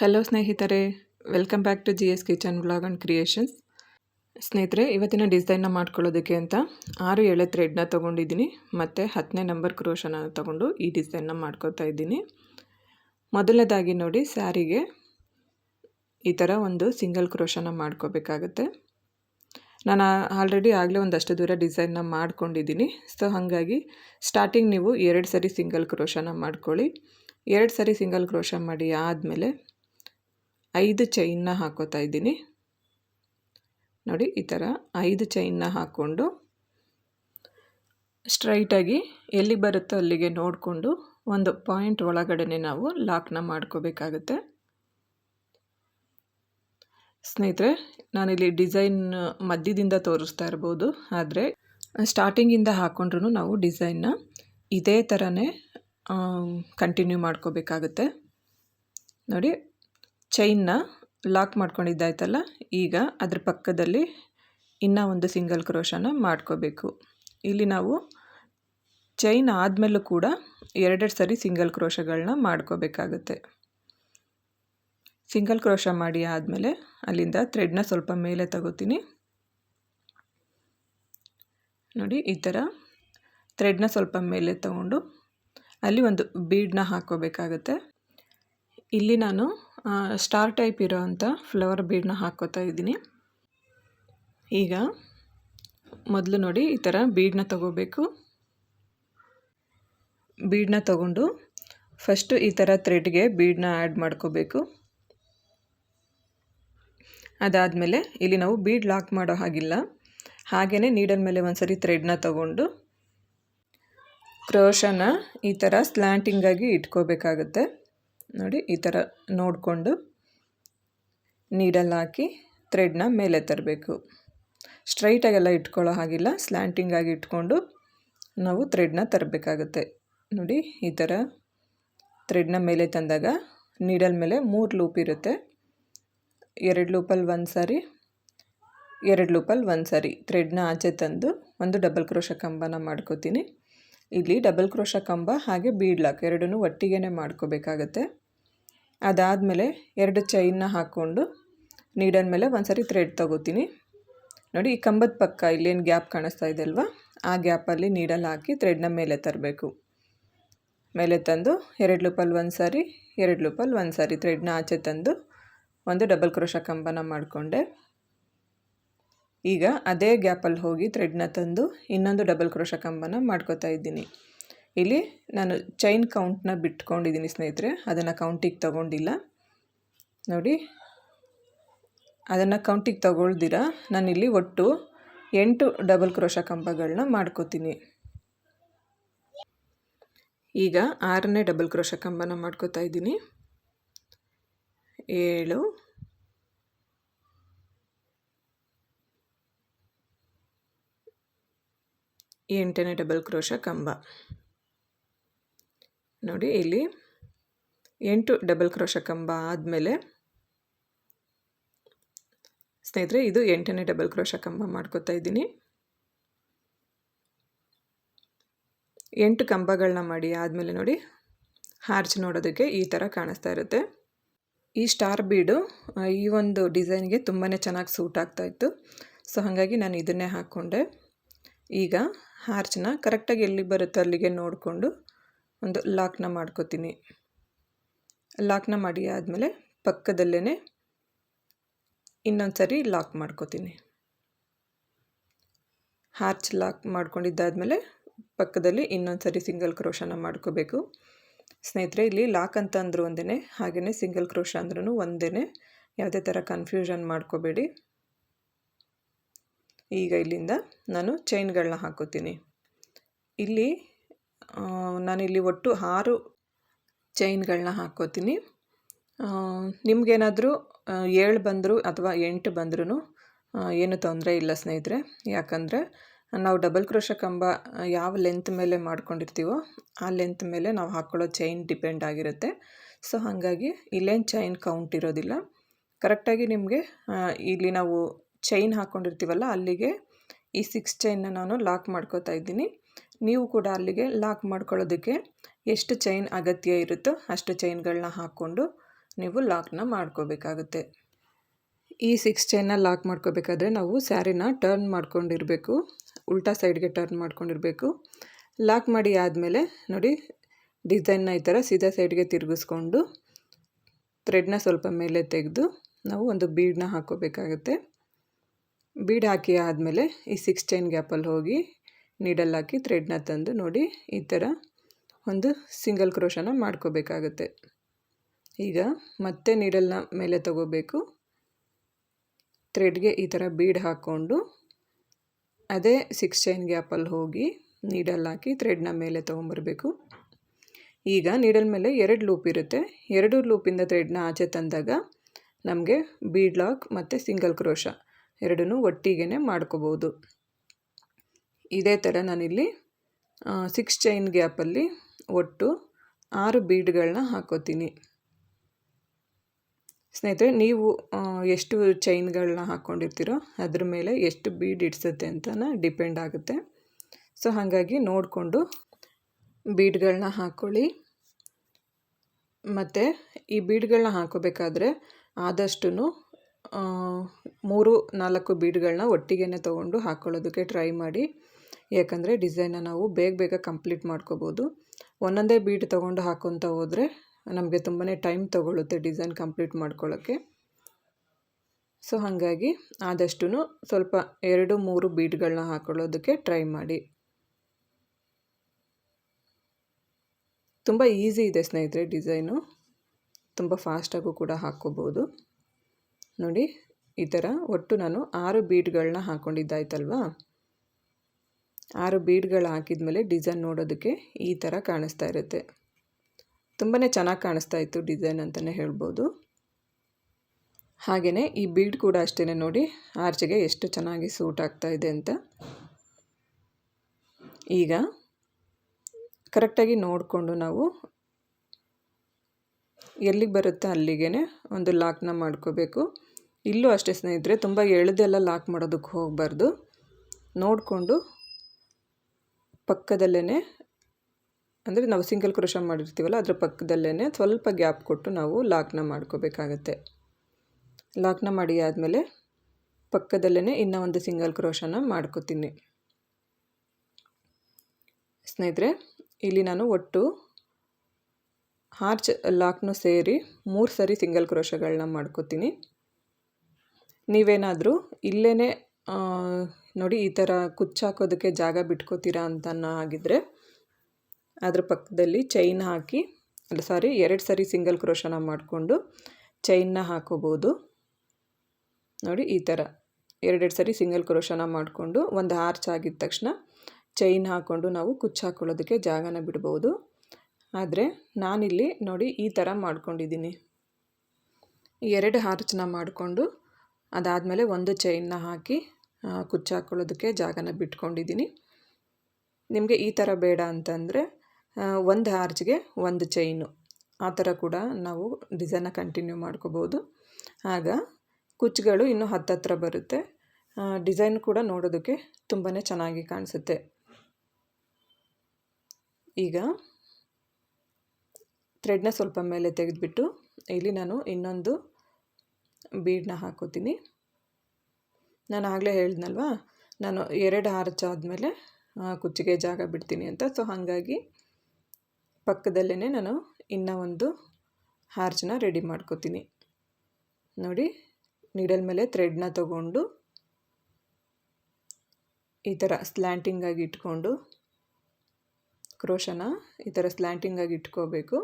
Hello ಸ್ನೇಹಿತರೆ. Welcome back to G S kitchen blog and creations ಸ್ನೇಹಿತರೆ, ಇವತ್ತಿನ ಡಿಸೈನ್ನ ಮಾಡ್ಕೊಳ್ಳೋದಕ್ಕೆ ಅಂತ ಆರು ಎಳೆ ಥ್ರೆಡ್ನ ತೊಗೊಂಡಿದ್ದೀನಿ. ಮತ್ತು ಹತ್ತನೇ ನಂಬರ್ ಕ್ರೋಶನ ತೊಗೊಂಡು ಈ ಡಿಸೈನ್ನ ಮಾಡ್ಕೋತಾ ಇದ್ದೀನಿ. ಮೊದಲನೇದಾಗಿ ನೋಡಿ, ಸ್ಯಾರಿಗೆ ಈ ಥರ ಒಂದು ಸಿಂಗಲ್ ಕ್ರೋಶನ ಮಾಡ್ಕೋಬೇಕಾಗತ್ತೆ. ನಾನು ಆಲ್ರೆಡಿ ಆಗಲೇ ಒಂದಷ್ಟು ದೂರ ಡಿಸೈನ್ನ ಮಾಡ್ಕೊಂಡಿದ್ದೀನಿ. ಸೊ ಹಾಗಾಗಿ ಸ್ಟಾರ್ಟಿಂಗ್ ನೀವು ಎರಡು ಸರಿ ಸಿಂಗಲ್ ಕ್ರೋಶನ ಮಾಡ್ಕೊಳ್ಳಿ. ಎರಡು ಸರಿ ಸಿಂಗಲ್ ಕ್ರೋಶ ಮಾಡಿ ಆದಮೇಲೆ ಐದು ಚೈನ್ನ ಹಾಕೋತಾ ಇದ್ದೀನಿ. ನೋಡಿ, ಈ ಥರ ಐದು ಚೈನ್ನ ಹಾಕ್ಕೊಂಡು ಸ್ಟ್ರೈಟಾಗಿ ಎಲ್ಲಿ ಬರುತ್ತೋ ಅಲ್ಲಿಗೆ ನೋಡಿಕೊಂಡು ಒಂದು ಪಾಯಿಂಟ್ ಒಳಗಡೆ ನಾವು ಲಾಕ್ನ ಮಾಡ್ಕೋಬೇಕಾಗುತ್ತೆ. ಸ್ನೇಹಿತರೆ, ನಾನಿಲ್ಲಿ ಡಿಸೈನ್ ಮಧ್ಯದಿಂದ ತೋರಿಸ್ತಾ ಇರ್ಬೋದು. ಆದರೆ ಸ್ಟಾರ್ಟಿಂಗಿಂದ ಹಾಕ್ಕೊಂಡ್ರೂ ನಾವು ಡಿಸೈನ್ನ ಇದೇ ಥರನೇ ಕಂಟಿನ್ಯೂ ಮಾಡ್ಕೋಬೇಕಾಗುತ್ತೆ. ನೋಡಿ ಚೈನ್ನ ಲಾಕ್ ಮಾಡ್ಕೊಂಡಿದ್ದಾಯ್ತಲ್ಲ, ಈಗ ಅದ್ರ ಪಕ್ಕದಲ್ಲಿ ಇನ್ನೂ ಒಂದು ಸಿಂಗಲ್ ಕ್ರೋಶನ ಮಾಡ್ಕೋಬೇಕು. ಇಲ್ಲಿ ನಾವು ಚೈನ್ ಆದಮೇಲೂ ಕೂಡ ಎರಡೆರಡು ಸರಿ ಸಿಂಗಲ್ ಕ್ರೋಶಗಳನ್ನ ಮಾಡ್ಕೋಬೇಕಾಗುತ್ತೆ. ಸಿಂಗಲ್ ಕ್ರೋಶ ಮಾಡಿ ಆದಮೇಲೆ ಅಲ್ಲಿಂದ ಥ್ರೆಡ್ನ ಸ್ವಲ್ಪ ಮೇಲೆ ತಗೋತೀನಿ. ನೋಡಿ, ಈ ಥರ ಥ್ರೆಡ್ನ ಸ್ವಲ್ಪ ಮೇಲೆ ತಗೊಂಡು ಅಲ್ಲಿ ಒಂದು ಬೀಡನ್ನ ಹಾಕ್ಕೋಬೇಕಾಗತ್ತೆ. ಇಲ್ಲಿ ನಾನು ಸ್ಟಾರ್ ಟೈಪ್ ಇರೋವಂಥ ಫ್ಲವರ್ ಬೀಡನ್ನ ಹಾಕ್ಕೋತಾ ಇದ್ದೀನಿ. ಈಗ ಮೊದಲು ನೋಡಿ ಈ ಥರ ಬೀಡನ್ನ ತಗೋಬೇಕು. ಬೀಡನ್ನ ತಗೊಂಡು ಫಸ್ಟು ಈ ಥರ ಥ್ರೆಡ್ಗೆ ಬೀಡನ್ನ ಆ್ಯಡ್ ಮಾಡ್ಕೋಬೇಕು. ಅದಾದಮೇಲೆ ಇಲ್ಲಿ ನಾವು ಬೀಡ್ ಲಾಕ್ ಮಾಡೋ ಹಾಗಿಲ್ಲ. ಹಾಗೆಯೇ ನೀಡಲ್ ಮೇಲೆ ಒಂದು ಸರಿ ಥ್ರೆಡ್ನ ತಗೊಂಡು ಕ್ರೋಶನ ಈ ಥರ ಸ್ಲ್ಯಾಂಟಿಂಗಾಗಿ ಇಟ್ಕೋಬೇಕಾಗುತ್ತೆ. ನೋಡಿ, ಈ ಥರ ನೋಡಿಕೊಂಡು ನೀಡಲ್ ಹಾಕಿ ಥ್ರೆಡ್ನ ಮೇಲೆ ತರಬೇಕು. ಸ್ಟ್ರೈಟಾಗೆಲ್ಲ ಇಟ್ಕೊಳ್ಳೋ ಹಾಗಿಲ್ಲ ಸ್ಲ್ಯಾಂಟಿಂಗಾಗಿ ಇಟ್ಕೊಂಡು ನಾವು ಥ್ರೆಡ್ನ ತರಬೇಕಾಗುತ್ತೆ. ನೋಡಿ, ಈ ಥರ ಥ್ರೆಡ್ನ ಮೇಲೆ ತಂದಾಗ ನೀಡಲ್ ಮೇಲೆ ಮೂರು ಲೂಪ್ ಇರುತ್ತೆ. ಎರಡು ಲೂಪಲ್ಲಿ ಒಂದು ಸಾರಿ, ಎರಡು ಲೂಪಲ್ಲಿ ಒಂದು ಸಾರಿ ಥ್ರೆಡ್ನ ಆಚೆ ತಂದು ಒಂದು ಡಬಲ್ ಕ್ರೋಶ ಕಂಬನ ಮಾಡ್ಕೋತೀನಿ. ಇಲ್ಲಿ ಡಬಲ್ ಕ್ರೋಶ ಕಂಬ ಹಾಗೆ ಬೀಡ್ಲಾಕ್ ಎರಡನ್ನೂ ಒಟ್ಟಿಗೆ ಮಾಡ್ಕೋಬೇಕಾಗತ್ತೆ. ಅದಾದಮೇಲೆ ಎರಡು ಚೈನ್ನ ಹಾಕ್ಕೊಂಡು ನೀಡನ್ ಮೇಲೆ ಒಂದು ಸರಿ ಥ್ರೆಡ್ ತಗೋತೀನಿ. ನೋಡಿ ಈ ಕಂಬದ ಪಕ್ಕ ಇಲ್ಲೇನು ಗ್ಯಾಪ್ ಕಾಣಿಸ್ತಾ ಇದೆ ಅಲ್ವಾ? ಆ ಗ್ಯಾಪಲ್ಲಿ ನೀಡಲ್ಲಿ ಹಾಕಿ ಥ್ರೆಡ್ನ ಮೇಲೆ ತರಬೇಕು. ಮೇಲೆ ತಂದು ಎರಡು ಲೂಪಲ್ಲಿ ಒಂದು ಸಾರಿ ಎರಡು ಲೂಪಲ್ಲಿ ಒಂದು ಸಾರಿ ಥ್ರೆಡ್ನ ಆಚೆ ತಂದು ಒಂದು ಡಬಲ್ ಕ್ರೋಶ ಕಂಬನ ಮಾಡಿಕೊಂಡೆ. ಈಗ ಅದೇ ಗ್ಯಾಪಲ್ಲಿ ಹೋಗಿ ಥ್ರೆಡ್ನ ತಂದು ಇನ್ನೊಂದು ಡಬಲ್ ಕ್ರೋಶ ಕಂಬನ ಮಾಡ್ಕೋತಾ ಇದ್ದೀನಿ. ಇಲ್ಲಿ ನಾನು ಚೈನ್ ಕೌಂಟ್ನ ಬಿಟ್ಕೊಂಡಿದ್ದೀನಿ ಸ್ನೇಹಿತರೆ, ಅದನ್ನು ಕೌಂಟಿಗೆ ತಗೊಂಡಿಲ್ಲ. ನೋಡಿ, ಅದನ್ನು ಕೌಂಟಿಗೆ ತಗೊಳ್ದಿರ, ನಾನಿಲ್ಲಿ ಒಟ್ಟು ಎಂಟು ಡಬಲ್ ಕ್ರೋಶ ಕಂಬಗಳನ್ನ ಮಾಡ್ಕೋತೀನಿ. ಈಗ ಆರನೇ ಡಬಲ್ ಕ್ರೋಶ ಕಂಬನ ಮಾಡ್ಕೋತಾ ಇದ್ದೀನಿ. ಏಳು ಎಂಟನೇ ಡಬಲ್ ಕ್ರೋಶ ಕಂಬ. ನೋಡಿ ಇಲ್ಲಿ ಎಂಟು ಡಬಲ್ ಕ್ರೋಶ ಕಂಬ ಆದಮೇಲೆ ಸ್ನೇಹಿತರೆ, ಇದು ಎಂಟನೇ ಡಬಲ್ ಕ್ರೋಶ ಕಂಬ ಮಾಡ್ಕೋತಾ ಇದ್ದೀನಿ. ಎಂಟು ಕಂಬಗಳನ್ನ ಮಾಡಿ ಆದಮೇಲೆ ನೋಡಿ ಹಾರ್ಚ್ ನೋಡೋದಕ್ಕೆ ಈ ಥರ ಕಾಣಿಸ್ತಾ ಇರುತ್ತೆ. ಈ ಸ್ಟಾರ್ ಬೀಡು ಈ ಒಂದು ಡಿಸೈನ್ಗೆ ತುಂಬಾ ಚೆನ್ನಾಗಿ ಸೂಟ್ ಆಗ್ತಾಯಿತ್ತು ಸೊ ಹಾಗಾಗಿ ನಾನು ಇದನ್ನೇ ಹಾಕ್ಕೊಂಡೆ ಈಗ ಹಾರ್ಚ್ನ ಕರೆಕ್ಟಾಗಿ ಎಲ್ಲಿ ಬರುತ್ತೋ ಅಲ್ಲಿಗೆ ನೋಡಿಕೊಂಡು ಒಂದು ಲಾಕ್ನ ಮಾಡ್ಕೋತೀನಿ. ಲಾಕ್ನ ಮಾಡಿ ಆದಮೇಲೆ ಪಕ್ಕದಲ್ಲೇ ಇನ್ನೊಂದು ಸರಿ ಲಾಕ್ ಮಾಡ್ಕೋತೀನಿ. ಹಾರ್ಚ್ ಲಾಕ್ ಮಾಡ್ಕೊಂಡಿದ್ದಾದಮೇಲೆ ಪಕ್ಕದಲ್ಲಿ ಇನ್ನೊಂದು ಸರಿ ಸಿಂಗಲ್ ಕ್ರೋಶನ ಮಾಡ್ಕೋಬೇಕು. ಸ್ನೇಹಿತರೆ, ಇಲ್ಲಿ ಲಾಕ್ ಅಂತ ಅಂದರೂ ಒಂದೇ ಹಾಗೆಯೇ ಸಿಂಗಲ್ ಕ್ರೋಶ ಅಂದ್ರೂ ಒಂದೇ ಯಾವುದೇ ಥರ ಕನ್ಫ್ಯೂಷನ್ ಮಾಡ್ಕೋಬೇಡಿ. ಈಗ ಇಲ್ಲಿಂದ ನಾನು ಚೈನ್ಗಳನ್ನ ಹಾಕೋತೀನಿ. ಇಲ್ಲಿ ನಾನಿಲ್ಲಿ ಒಟ್ಟು ಆರು ಚೈನ್ಗಳನ್ನ ಹಾಕ್ಕೋತೀನಿ ನಿಮಗೇನಾದರೂ ಏಳು ಬಂದರೂ ಅಥವಾ ಎಂಟು ಬಂದ್ರೂ ಏನು ತೊಂದರೆ ಇಲ್ಲ ಸ್ನೇಹಿತರೆ. ಯಾಕಂದರೆ, ನಾವು ಡಬಲ್ ಕ್ರೋಶ ಕಂಬ ಯಾವ ಲೆಂತ್ ಮೇಲೆ ಮಾಡ್ಕೊಂಡಿರ್ತೀವೋ, ಆ ಲೆಂತ್ ಮೇಲೆ ನಾವು ಹಾಕ್ಕೊಳ್ಳೋ ಚೈನ್ ಡಿಪೆಂಡ್ ಆಗಿರುತ್ತೆ. ಸೊ ಹಾಗಾಗಿ ಇಲ್ಲೇನು ಚೈನ್ ಕೌಂಟ್ ಇರೋದಿಲ್ಲ. ಕರೆಕ್ಟಾಗಿ ನಿಮಗೆ ಇಲ್ಲಿ ನಾವು ಚೈನ್ ಹಾಕ್ಕೊಂಡಿರ್ತೀವಲ್ಲ ಅಲ್ಲಿಗೆ ಈ ಸಿಕ್ಸ್ ಚೈನ್ನ ನಾನು ಲಾಕ್ ಮಾಡ್ಕೋತಾ ಇದ್ದೀನಿ. ನೀವು ಕೂಡ ಅಲ್ಲಿಗೆ ಲಾಕ್ ಮಾಡ್ಕೊಳ್ಳೋದಕ್ಕೆ ಎಷ್ಟು ಚೈನ್ ಅಗತ್ಯ ಇರುತ್ತೋ ಅಷ್ಟು ಚೈನ್ಗಳನ್ನ ಹಾಕ್ಕೊಂಡು ನೀವು ಲಾಕ್ನ ಮಾಡ್ಕೋಬೇಕಾಗುತ್ತೆ. ಈ ಸಿಕ್ಸ್ ಚೈನ್ನ ಲಾಕ್ ಮಾಡ್ಕೋಬೇಕಾದ್ರೆ ನಾವು ಸ್ಯಾರಿನ ಟರ್ನ್ ಮಾಡ್ಕೊಂಡಿರಬೇಕು, ಉಲ್ಟಾ ಸೈಡ್ಗೆ ಟರ್ನ್ ಮಾಡ್ಕೊಂಡಿರಬೇಕು. ಲಾಕ್ ಮಾಡಿ ಆದಮೇಲೆ ನೋಡಿ ಡಿಸೈನ್ನ ಈ ಥರ ಸೀದಾ ಸೈಡ್ಗೆ ತಿರುಗಿಸ್ಕೊಂಡು ಥ್ರೆಡ್ನ ಸ್ವಲ್ಪ ಮೇಲೆ ತೆಗೆದು ನಾವು ಒಂದು ಬೀಡನ್ನ ಹಾಕ್ಕೋಬೇಕಾಗುತ್ತೆ. ಬೀಡ್ ಹಾಕಿ ಆದಮೇಲೆ ಈ ಸಿಕ್ಸ್ ಚೈನ್ ಗ್ಯಾಪಲ್ಲಿ ಹೋಗಿ ನೀಡಲ್ ಹಾಕಿ ಥ್ರೆಡ್ನ ತಂದು ನೋಡಿ ಈ ಥರ ಒಂದು ಸಿಂಗಲ್ ಕ್ರೋಶನ ಮಾಡ್ಕೋಬೇಕಾಗತ್ತೆ. ಈಗ ಮತ್ತೆ ನೀಡಲ್ನ ಮೇಲೆ ತಗೋಬೇಕು. ಥ್ರೆಡ್ಗೆ ಈ ಥರ ಬೀಡ್ ಹಾಕ್ಕೊಂಡು ಅದೇ ಸಿಕ್ಸ್ ಚೈನ್ ಗ್ಯಾಪಲ್ಲಿ ಹೋಗಿ ನೀಡಲ್ ಹಾಕಿ ಥ್ರೆಡ್ನ ಮೇಲೆ ತೊಗೊಂಬರ್ಬೇಕು. ಈಗ ನೀಡಲ್ ಮೇಲೆ ಎರಡು ಲೂಪ್ ಇರುತ್ತೆ. ಎರಡು ಲೂಪಿಂದ ಥ್ರೆಡ್ನ ಆಚೆ ತಂದಾಗ ನಮಗೆ ಬೀಡ್ ಲಾಕ್ ಮತ್ತು ಸಿಂಗಲ್ ಕ್ರೋಶ ಎರಡನ್ನೂ ಒಟ್ಟಿಗೆ ಮಾಡ್ಕೋಬೋದು. ಇದೇ ಥರ ನಾನಿಲ್ಲಿ ಸಿಕ್ಸ್ ಚೈನ್ ಗ್ಯಾಪಲ್ಲಿ ಒಟ್ಟು ಆರು ಬೀಡ್ಗಳನ್ನ ಹಾಕೋತೀನಿ. ಸ್ನೇಹಿತರೆ, ನೀವು ಎಷ್ಟು ಚೈನ್ಗಳನ್ನ ಹಾಕ್ಕೊಂಡಿರ್ತೀರೋ ಅದ್ರ ಮೇಲೆ ಎಷ್ಟು ಬೀಡ್ ಇಡ್ಸುತ್ತೆ ಅಂತ ಡಿಪೆಂಡ್ ಆಗುತ್ತೆ. ಸೊ ಹಾಗಾಗಿ ನೋಡಿಕೊಂಡು ಬೀಡ್ಗಳನ್ನ ಹಾಕ್ಕೊಳ್ಳಿ ಮತ್ತು ಈ ಬೀಡ್ಗಳನ್ನ ಹಾಕೋಬೇಕಾದ್ರೆ ಆದಷ್ಟು ಮೂರು, ನಾಲ್ಕು ಬೀಡ್ಗಳನ್ನ ಒಟ್ಟಿಗೆ ತೊಗೊಂಡು ಹಾಕ್ಕೊಳ್ಳೋದಕ್ಕೆ ಟ್ರೈ ಮಾಡಿ. ಯಾಕಂದರೆ ಡಿಸೈನ್ನ ನಾವು ಬೇಗ ಬೇಗ ಕಂಪ್ಲೀಟ್ ಮಾಡ್ಕೋಬೋದು. ಒಂದೊಂದೇ ಬೀಡ್ ತೊಗೊಂಡು ಹಾಕೊತ ಹೋದರೆ ನಮಗೆ ತುಂಬಾ ಟೈಮ್ ತೊಗೊಳುತ್ತೆ ಡಿಸೈನ್ ಕಂಪ್ಲೀಟ್ ಮಾಡ್ಕೊಳ್ಳೋಕ್ಕೆ ಸೊ, ಹಾಗಾಗಿ ಆದಷ್ಟು ಸ್ವಲ್ಪ ಎರಡು, ಮೂರು ಬೀಡ್ಗಳನ್ನ ಹಾಕೊಳ್ಳೋದಕ್ಕೆ ಟ್ರೈ ಮಾಡಿ. ತುಂಬ ಈಸಿ ಇದೆ ಸ್ನೇಹಿತರೆ ಡಿಸೈನು. ತುಂಬ ಫಾಸ್ಟಾಗೂ ಕೂಡ ಹಾಕ್ಕೋಬೋದು. ನೋಡಿ, ಈ ಥರ ಒಟ್ಟು ನಾನು ಆರು ಬೀಡ್ಗಳನ್ನ ಹಾಕ್ಕೊಂಡಿದ್ದಾಯ್ತಲ್ವಾ ಆರು ಬೀಡ್ಗಳು ಹಾಕಿದ ಮೇಲೆ ಡಿಸೈನ್ ನೋಡೋದಕ್ಕೆ ಈ ಥರ ಕಾಣಿಸ್ತಾ ಇರುತ್ತೆ. ತುಂಬಾ ಚೆನ್ನಾಗಿ ಕಾಣಿಸ್ತಾ ಇತ್ತು ಡಿಸೈನ್ ಅಂತಲೇ ಹೇಳ್ಬೋದು. ಹಾಗೆಯೇ ಈ ಬೀಡ್ ಕೂಡ ಅಷ್ಟೇ ನೋಡಿ, ಆರ್ಚಿಗೆ ಎಷ್ಟು ಚೆನ್ನಾಗಿ ಸೂಟ್ ಆಗ್ತಾ ಇದೆ ಅಂತ. ಈಗ ಕರೆಕ್ಟಾಗಿ ನೋಡಿಕೊಂಡು ನಾವು ಎಲ್ಲಿಗೆ ಬರುತ್ತೋ ಅಲ್ಲಿಗೆ ಒಂದು ಲಾಕ್ನ ಮಾಡ್ಕೋಬೇಕು. ಇಲ್ಲೂ ಅಷ್ಟೇ ಸ್ನೇಹಿತರೆ, ತುಂಬ ಎಳೆದೆಲ್ಲ ಲಾಕ್ ಮಾಡೋದಕ್ಕೆ ಹೋಗಬಾರ್ದು. ನೋಡಿಕೊಂಡು ಪಕ್ಕದಲ್ಲೇ ಅಂದರೆ ನಾವು ಸಿಂಗಲ್ ಕ್ರೋಶ ಮಾಡಿರ್ತೀವಲ್ಲ, ಅದರ ಪಕ್ಕದಲ್ಲೇ ಸ್ವಲ್ಪ ಗ್ಯಾಪ್ ಕೊಟ್ಟು ನಾವು ಲಾಕ್ನ ಮಾಡ್ಕೋಬೇಕಾಗತ್ತೆ. ಲಾಕ್ನ ಮಾಡಿ ಆದಮೇಲೆ ಪಕ್ಕದಲ್ಲೇ ಇನ್ನೂ ಒಂದು ಸಿಂಗಲ್ ಕ್ರೋಶನ ಮಾಡ್ಕೋತೀನಿ. ಸ್ನೇಹಿತರೆ, ಇಲ್ಲಿ ನಾನು ಒಟ್ಟು ಹಾರ್ಚ್ ಲಾಕ್ನೂ ಸೇರಿ ಮೂರು ಸರಿ ಸಿಂಗಲ್ ಕ್ರೋಶಗಳನ್ನ ಮಾಡ್ಕೋತೀನಿ. ನೀವೇನಾದರೂ ಇಲ್ಲೇ ನೋಡಿ ಈ ಥರ ಕುಚ್ಚಾಕೋದಕ್ಕೆ ಜಾಗ ಬಿಟ್ಕೋತೀರಾ ಅಂತ ಆಗಿದ್ದರೆ ಅದ್ರ ಪಕ್ಕದಲ್ಲಿ ಚೈನ್ ಹಾಕಿ, ಅಲ್ಲ ಸಾರಿ ಎರಡು ಸರಿ ಸಿಂಗಲ್ ಕ್ರೋಶನ ಮಾಡಿಕೊಂಡು ಚೈನ್ನ ಹಾಕೋಬೋದು. ನೋಡಿ ಈ ಥರ ಎರಡೆರಡು ಸರಿ ಸಿಂಗಲ್ ಕ್ರೋಶನ ಮಾಡಿಕೊಂಡು ಒಂದು ಆರ್ಚ್ ಆಗಿದ ತಕ್ಷಣ ಚೈನ್ ಹಾಕ್ಕೊಂಡು ನಾವು ಕುಚ್ಚು ಹಾಕೊಳ್ಳೋದಕ್ಕೆ ಜಾಗನ ಬಿಡ್ಬೋದು. ಆದರೆ ನಾನಿಲ್ಲಿ ನೋಡಿ ಈ ಥರ ಮಾಡ್ಕೊಂಡಿದ್ದೀನಿ. ಎರಡು ಹಾರ್ಚನ್ನ ಮಾಡಿಕೊಂಡು ಅದಾದಮೇಲೆ ಒಂದು ಚೈನ್ನ ಹಾಕಿ ಕುಚ್ಚು ಹಾಕ್ಕೊಳ್ಳೋದಕ್ಕೆ ಜಾಗನ ಬಿಟ್ಕೊಂಡಿದ್ದೀನಿ. ನಿಮಗೆ ಈ ಥರ ಬೇಡ ಅಂತಂದರೆ ಒಂದು ಹಾರ್ಜ್ಗೆ ಒಂದು ಚೈನು. ಆ ಥರ ಕೂಡ ನಾವು ಡಿಸೈನ್ನ ಕಂಟಿನ್ಯೂ ಮಾಡ್ಕೋಬೋದು. ಆಗ ಕುಚ್ಚುಗಳು ಇನ್ನೂ ಹತ್ತತ್ರ ಬರುತ್ತೆ. ಡಿಸೈನ್ ಕೂಡ ನೋಡೋದಕ್ಕೆ ತುಂಬಾ ಚೆನ್ನಾಗಿ ಕಾಣಿಸುತ್ತೆ. ಈಗ ಥ್ರೆಡ್ನ ಸ್ವಲ್ಪ ಮೇಲೆ ತೆಗೆದುಬಿಟ್ಟು, ಇಲ್ಲಿ ನಾನು ಇನ್ನೊಂದು ಬೀಡನ್ನ ಹಾಕೋತೀನಿ. ನಾನು ಆಗಲೇ ಹೇಳಿದ್ನಲ್ವಾ? ನಾನು ಎರಡು ಆದಮೇಲೆ ಕುಚ್ಚಿಗೆ ಜಾಗ ಬಿಡ್ತೀನಿ ಅಂತ. ಸೊ ಹಾಗಾಗಿ ಪಕ್ಕದಲ್ಲೇ ನಾನು ಇನ್ನೂ ಒಂದು ಹಾರ್ಚನ್ನ ರೆಡಿ ಮಾಡ್ಕೋತೀನಿ. ನೋಡಿ, ನೀಡಲ್ ಮೇಲೆ ಥ್ರೆಡ್ನ ತಗೊಂಡು, ಈ ಥರ ಸ್ಲ್ಯಾಂಟಿಂಗಾಗಿ ಇಟ್ಕೊಂಡು, ಕ್ರೋಶನ ಈ ಥರ ಸ್ಲ್ಯಾಂಟಿಂಗಾಗಿ ಇಟ್ಕೋಬೇಕು.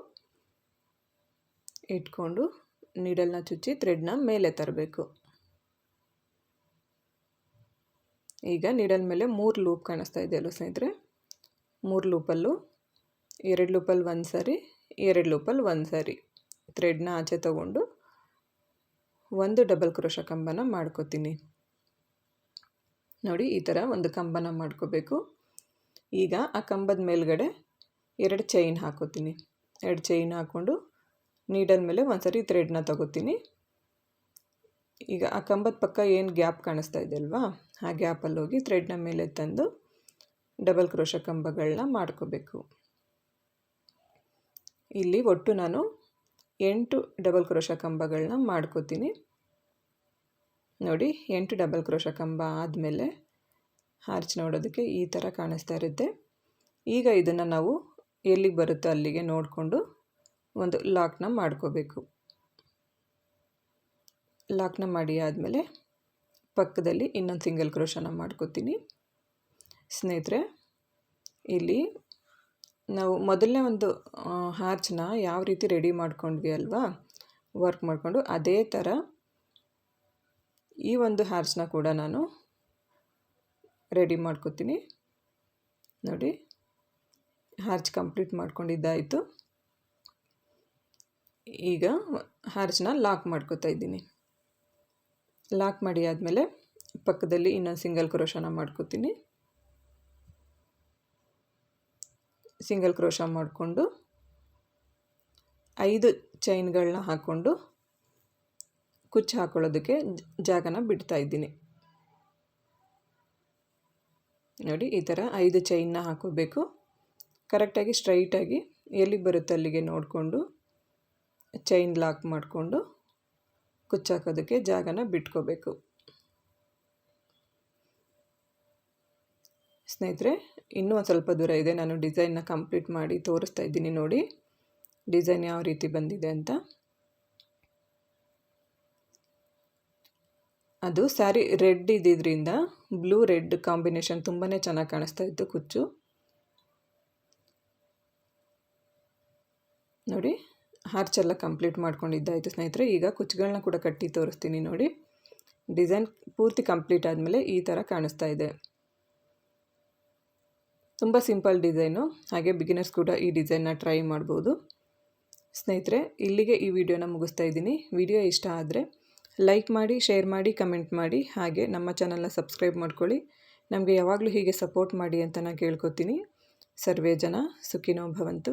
ಇಟ್ಕೊಂಡು ನೀಡಲ್ನ ಚುಚ್ಚಿ ಥ್ರೆಡ್ನ ಮೇಲೆ ತರಬೇಕು. ಈಗ ನೀಡಲ್ ಮೇಲೆ ಮೂರು ಲೂಪ್ ಕಾಣಿಸ್ತಾ ಇದೆಯಲ್ಲ ಸ್ನೇಹಿತರೆ? ಮೂರು ಲೂಪಲ್ಲೂ ಎರಡು ಲೂಪಲ್ಲಿ ಒಂದು ಸಾರಿ, ಎರಡು ಲೂಪಲ್ಲಿ ಒಂದು ಸಾರಿ. ಥ್ರೆಡ್ನ ಆಚೆ ತಗೊಂಡು ಒಂದು ಡಬಲ್ ಕ್ರೋಶ ಕಂಬನ ಮಾಡ್ಕೋತೀನಿ. ನೋಡಿ, ಈ ಥರ ಒಂದು ಕಂಬನ ಮಾಡ್ಕೋಬೇಕು. ಈಗ ಆ ಕಂಬದ ಮೇಲ್ಗಡೆ ಎರಡು ಚೈನ್ ಹಾಕೋತೀನಿ. ಎರಡು ಚೈನ್ ಹಾಕ್ಕೊಂಡು ನೀಡಲ್ ಮೇಲೆ ಒಂದು ಸರಿ ಥ್ರೆಡ್ನ ತಗೋತೀನಿ. ಈಗ ಆ ಕಂಬದ ಪಕ್ಕ ಏನು ಗ್ಯಾಪ್ ಕಾಣಿಸ್ತಾ ಇದೆ ಅಲ್ವಾ? ಆ ಗ್ಯಾಪಲ್ಲಿ ಹೋಗಿ ಥ್ರೆಡ್ನ ಮೇಲೆ ತಂದು ಡಬಲ್ ಕ್ರೋಶ ಕಂಬಗಳನ್ನ ಮಾಡ್ಕೋಬೇಕು. ಇಲ್ಲಿ ಒಟ್ಟು ನಾನು ಎಂಟು ಡಬಲ್ ಕ್ರೋಶ ಕಂಬಗಳನ್ನ ಮಾಡ್ಕೋತೀನಿ. ನೋಡಿ, ಎಂಟು ಡಬಲ್ ಕ್ರೋಶ ಕಂಬ ಆದಮೇಲೆ ಹಾರ್ಚ್ ನೋಡೋದಕ್ಕೆ ಈ ಥರ ಕಾಣಿಸ್ತಾ ಇರುತ್ತೆ. ಈಗ ಇದನ್ನು ನಾವು ಎಲ್ಲಿಗೆ ಬರುತ್ತೋ ಅಲ್ಲಿಗೆ ನೋಡಿಕೊಂಡು ಒಂದು ಲಾಕ್ನ ಮಾಡ್ಕೋಬೇಕು. ಲಾಕ್ನ ಮಾಡಿ ಆದಮೇಲೆ ಪಕ್ಕದಲ್ಲಿ ಇನ್ನೊಂದು ಸಿಂಗಲ್ ಕ್ರೋಶನ ಮಾಡ್ಕೋತೀನಿ. ಸ್ನೇಹಿತರೆ, ಇಲ್ಲಿ ನಾವು ಮೊದಲನೇ ಒಂದು ಹಾರ್ಚನ್ನ ಯಾವ ರೀತಿ ರೆಡಿ ಮಾಡ್ಕೊಂಡ್ವಿ ಅಲ್ವಾ? ವರ್ಕ್ ಮಾಡಿಕೊಂಡು ಅದೇ ಥರ ಈ ಒಂದು ಹಾರ್ಚ್ನ ಕೂಡ ನಾನು ರೆಡಿ ಮಾಡ್ಕೋತೀನಿ. ನೋಡಿ ಹಾರ್ಚ್ ಕಂಪ್ಲೀಟ್ ಮಾಡ್ಕೊಂಡಿದ್ದಾಯಿತು. ಈಗ ಹ್ಯಾರ್ಚ್ನ ಲಾಕ್ ಮಾಡ್ಕೋತಾ ಇದ್ದೀನಿ. ಲಾಕ್ ಮಾಡಿ ಆದಮೇಲೆ ಪಕ್ಕದಲ್ಲಿ ಇನ್ನೊಂದು ಸಿಂಗಲ್ ಕ್ರೋಶನ ಮಾಡ್ಕೋತೀನಿ. ಸಿಂಗಲ್ ಕ್ರೋಶ ಮಾಡಿಕೊಂಡು ಐದು ಚೈನ್ಗಳನ್ನ ಹಾಕ್ಕೊಂಡು ಕುಚ್ಚು ಹಾಕೊಳ್ಳೋದಕ್ಕೆ ಜಾಗನ ಬಿಡ್ತಾ ಇದ್ದೀನಿ. ನೋಡಿ, ಈ ಥರ ಐದು ಚೈನ್ನ ಹಾಕೋಬೇಕು. ಕರೆಕ್ಟಾಗಿ ಸ್ಟ್ರೈಟಾಗಿ ಎಲ್ಲಿಗೆ ಬರುತ್ತೆ ಅಲ್ಲಿಗೆ ನೋಡಿಕೊಂಡು ಚೈನ್ ಲಾಕ್ ಮಾಡಿಕೊಂಡು ಕುಚ್ಚಾಕೋದಕ್ಕೆ ಜಾಗನ ಬಿಟ್ಕೋಬೇಕು. ಸ್ನೇಹಿತರೆ, ಇನ್ನೂ ಒಂದು ಸ್ವಲ್ಪ ದೂರ ಇದೆ. ನಾನು ಡಿಸೈನ್ನ ಕಂಪ್ಲೀಟ್ ಮಾಡಿ ತೋರಿಸ್ತಾ ಇದ್ದೀನಿ ನೋಡಿ. ಡಿಸೈನ್ ಯಾವ ರೀತಿ ಬಂದಿದೆ ಅಂತ. ಅದು ಸ್ಯಾರಿ ರೆಡ್ ಇದ್ದಿದ್ದರಿಂದ ಬ್ಲೂ ರೆಡ್ ಕಾಂಬಿನೇಷನ್ ತುಂಬಾ ಚೆನ್ನಾಗಿ ಕಾಣಿಸ್ತಾ ಇತ್ತು ಕುಚ್ಚು. ನೋಡಿ ಹಾರ್ಚೆಲ್ಲ ಕಂಪ್ಲೀಟ್ ಮಾಡ್ಕೊಂಡಿದ್ದಾಯಿತು ಸ್ನೇಹಿತರೆ. ಈಗ ಕುಚ್ಚುಗಳನ್ನ ಕೂಡ ಕಟ್ಟಿ ತೋರಿಸ್ತೀನಿ ನೋಡಿ. ಡಿಸೈನ್ ಪೂರ್ತಿ ಕಂಪ್ಲೀಟ್ ಆದಮೇಲೆ ಈ ಥರ ಕಾಣಿಸ್ತಾ ಇದೆ. ತುಂಬ ಸಿಂಪಲ್ ಡಿಸೈನು. ಹಾಗೆ ಬಿಗಿನರ್ಸ್ ಕೂಡ ಈ ಡಿಸೈನ್ನ ಟ್ರೈ ಮಾಡ್ಬೋದು. ಸ್ನೇಹಿತರೆ, ಇಲ್ಲಿಗೆ ಈ ವಿಡಿಯೋನ ಮುಗಿಸ್ತಾ ಇದ್ದೀನಿ. ವಿಡಿಯೋ ಇಷ್ಟ ಆದರೆ ಲೈಕ್ ಮಾಡಿ, ಶೇರ್ ಮಾಡಿ, ಕಮೆಂಟ್ ಮಾಡಿ. ಹಾಗೆ ನಮ್ಮ ಚಾನಲ್ನ ಸಬ್ಸ್ಕ್ರೈಬ್ ಮಾಡ್ಕೊಳ್ಳಿ. ನಮಗೆ ಯಾವಾಗಲೂ ಹೀಗೆ ಸಪೋರ್ಟ್ ಮಾಡಿ ಅಂತ ನಾನು ಕೇಳ್ಕೊತೀನಿ. ಸರ್ವೇ ಜನ ಸುಖಿನೋ ಭವಂತು.